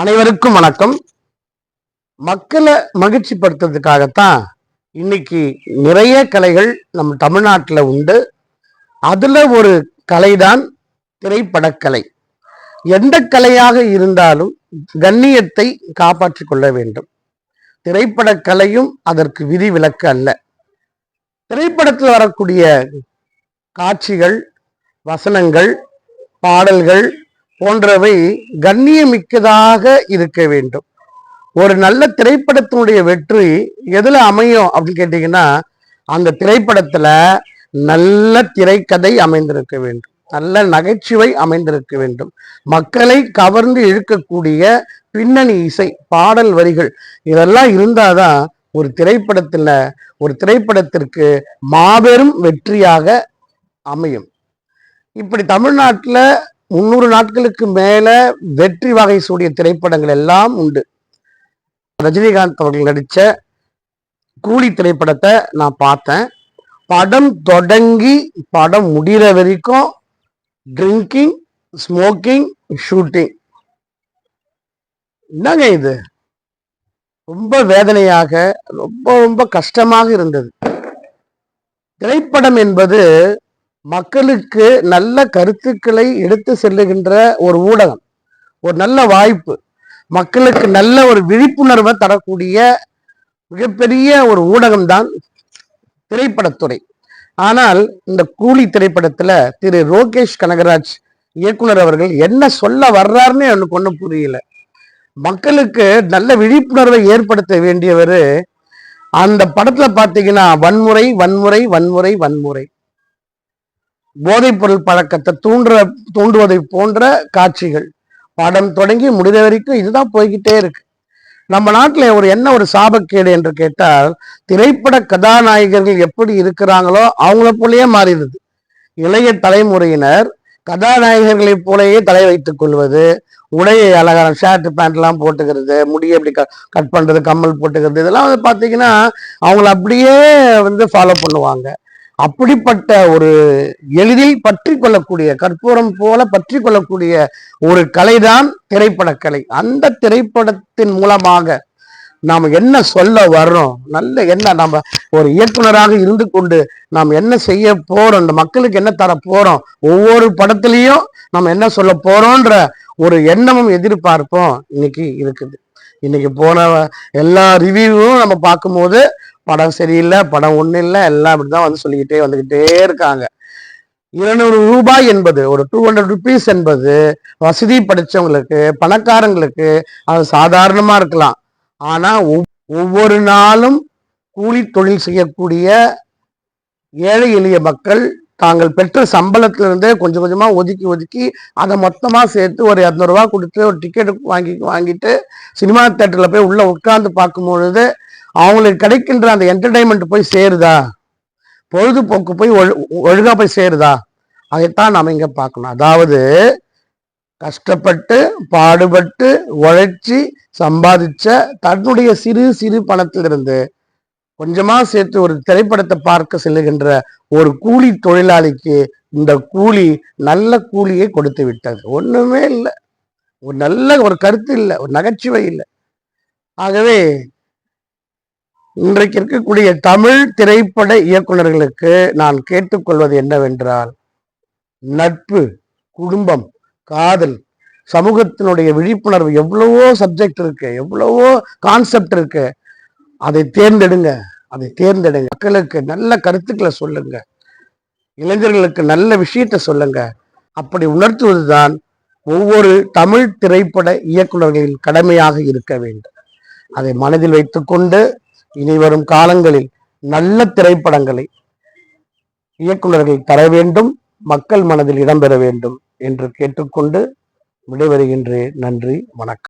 அனைவருக்கும் வணக்கம். மக்களை மகிழ்ச்சி படுத்துறதுக்காகத்தான் இன்னைக்கு நிறைய கலைகள் நம்ம தமிழ்நாட்டில் உண்டு. அதில் ஒரு கலைதான் திரைப்படக்கலை. எந்த கலையாக இருந்தாலும் கண்ணியத்தை காப்பாற்றிக் கொள்ள வேண்டும். திரைப்படக்கலையும் அதற்கு விதிவிலக்கு அல்ல. திரைப்படத்தில் வரக்கூடிய காட்சிகள் வசனங்கள் பாடல்கள் போன்றவை கண்ணியமிக்கதாக இருக்க வேண்டும். ஒரு நல்ல திரைப்படத்தினுடைய வெற்றி எதுல அமையும் அப்படின்னு கேட்டிங்கன்னா அந்த திரைப்படத்துல நல்ல திரைக்கதை அமைந்திருக்க வேண்டும். நல்ல நகைச்சுவை அமைந்திருக்க வேண்டும். மக்களை கவர்ந்து இழுக்கக்கூடிய பின்னணி இசை பாடல் வரிகள் இதெல்லாம் இருந்தாதான் ஒரு திரைப்படத்துல ஒரு திரைப்படத்திற்கு மாபெரும் வெற்றியாக அமையும். இப்படி தமிழ்நாட்டில் முன்னூறு நாட்களுக்கு மேல வெற்றி வகை சூடிய திரைப்படங்கள் எல்லாம் உண்டு. ரஜினிகாந்த் அவர்கள் நடித்த கூலி திரைப்படத்தை நான் பார்த்தேன். படம் தொடங்கி படம் முடிகிற வரைக்கும் ட்ரிங்கிங் ஸ்மோக்கிங் ஷூட்டிங் என்னங்க இது? ரொம்ப வேதனையாக ரொம்ப ரொம்ப கஷ்டமாக இருந்தது. திரைப்படம் என்பது மக்களுக்கு நல்ல கருத்துக்களை எடுத்து செல்லுகின்ற ஒரு ஊடகம் ஒரு நல்ல வாய்ப்பு மக்களுக்கு நல்ல ஒரு விழிப்புணர்வை தரக்கூடிய மிகப்பெரிய ஒரு ஊடகம்தான் திரைப்படத்துறை. ஆனால் இந்த கூலி திரைப்படத்துல திரு ரோகேஷ் கனகராஜ் இயக்குனர் அவர்கள் என்ன சொல்ல வர்றாருன்னு எனக்கு ஒன்றும் புரியல. மக்களுக்கு நல்ல விழிப்புணர்வை ஏற்படுத்த வேண்டியவர் அந்த படத்துல பாத்தீங்கன்னா வன்முறை வன்முறை வன்முறை வன்முறை. போதைப்பொருள் பழக்கத்தை தூண்டுற தூண்டுவதை போன்ற காட்சிகள். படம் தொடங்கி முடிந்த வரைக்கும் இதுதான் போய்கிட்டே இருக்கு. நம்ம நாட்டில் ஒரு என்ன ஒரு சாபக்கேடு என்று கேட்டால் திரைப்பட கதாநாயகர்கள் எப்படி இருக்கிறாங்களோ அவங்கள போலயே மாறிடுது. இளைய தலைமுறையினர் கதாநாயகர்களைப் போலயே தலை வைத்துக் கொள்வது உடையை அழகான ஷர்ட் பேண்ட் எல்லாம் போட்டுக்கிறது முடியை எப்படி கட் பண்றது கம்மல் போட்டுக்கிறது இதெல்லாம் வந்து பாத்தீங்கன்னா அவங்கள அப்படியே வந்து ஃபாலோ பண்ணுவாங்க. அப்படிப்பட்ட ஒரு எளிதில் பற்றி கொள்ளக்கூடிய கற்பூரம் போல பற்றி கொள்ளக்கூடிய ஒரு கலைதான் திரைப்படக்கலை அந்த திரைப்படத்தின் மூலமாக நாம் என்ன சொல்ல வர்றோம்? நல்ல என்ன நம்ம ஒரு இயக்குனராக இருந்து கொண்டு நாம் என்ன செய்ய போறோம்? இந்த மக்களுக்கு என்ன தர போறோம்? ஒவ்வொரு படத்துலையும் நம்ம என்ன சொல்ல போறோன்ற ஒரு எண்ணமும் எதிர்பார்ப்போம். இன்னைக்கு இருக்குது. இன்னைக்கு போன எல்லா ரிவ்யூவும் நம்ம பார்க்கும்போது படம் சரியில்லை படம் ஒன்றும் இல்லை எல்லாம் இப்படிதான் வந்து சொல்லிக்கிட்டே வந்துக்கிட்டே இருக்காங்க. இருநூறு ரூபாய் என்பது ஒரு டூ ஹண்ட்ரட் ருபீஸ் என்பது வசதி படித்தவங்களுக்கு பணக்காரங்களுக்கு அது சாதாரணமாக இருக்கலாம். ஆனால் ஒவ்வொரு நாளும் கூலி தொழில் செய்யக்கூடிய ஏழை எளிய மக்கள் தாங்கள் பெற்ற சம்பளத்திலிருந்தே கொஞ்சம் கொஞ்சமாக ஒதுக்கி ஒதுக்கி அதை மொத்தமாக சேர்த்து ஒரு இரநூறுவா கொடுத்து ஒரு டிக்கெட் வாங்கி வாங்கிட்டு சினிமா தேட்டரில் போய் உள்ளே உட்கார்ந்து பார்க்கும் பொழுது அவங்களுக்கு கிடைக்கின்ற அந்த என்டர்டைன்மெண்ட் போய் சேருதா? பொழுதுபோக்கு போய் ஒழுங்காக போய் சேருதா? அதைத்தான் நம்ம இங்கே பார்க்கணும். அதாவது கஷ்டப்பட்டு பாடுபட்டு உழைச்சி சம்பாதிச்ச தன்னுடைய சிறு சிறு பணத்திலிருந்து கொஞ்சமா சேர்த்து ஒரு திரைப்படத்தை பார்க்க செல்லுகின்ற ஒரு கூலி தொழிலாளிக்கு இந்த கூலி நல்ல கூலியை கொடுத்து விட்டது. ஒண்ணுமே இல்லை. ஒரு நல்ல ஒரு கருத்து இல்லை. ஒரு நகைச்சுவை இல்லை. ஆகவே இன்றைக்கு இருக்கக்கூடிய தமிழ் திரைப்பட இயக்குநர்களுக்கு நான் கேட்டுக்கொள்வது என்னவென்றால் நட்பு குடும்பம் காதல் சமூகத்தினுடைய விழிப்புணர்வு எவ்வளவோ சப்ஜெக்ட் இருக்கு எவ்வளவோ கான்செப்ட் இருக்கு. அதை தேர்ந்தெடுங்க. அதை தேர்ந்தெடுங்க. மக்களுக்கு நல்ல கருத்துக்களை சொல்லுங்க. இளைஞர்களுக்கு நல்ல விஷயத்த சொல்லுங்க. அப்படி உணர்த்துவதுதான் ஒவ்வொரு தமிழ் திரைப்பட இயக்குநர்களின் கடமையாக இருக்க வேண்டும். அதை மனதில் வைத்துக்கொண்டு இனி வரும் காலங்களில் நல்ல திரைப்படங்களை இயக்குநர்கள் தர வேண்டும். மக்கள் மனதில் இடம்பெற வேண்டும் என்று கேட்டுக்கொண்டு விடைபெறுகின்றேன். நன்றி. வணக்கம்.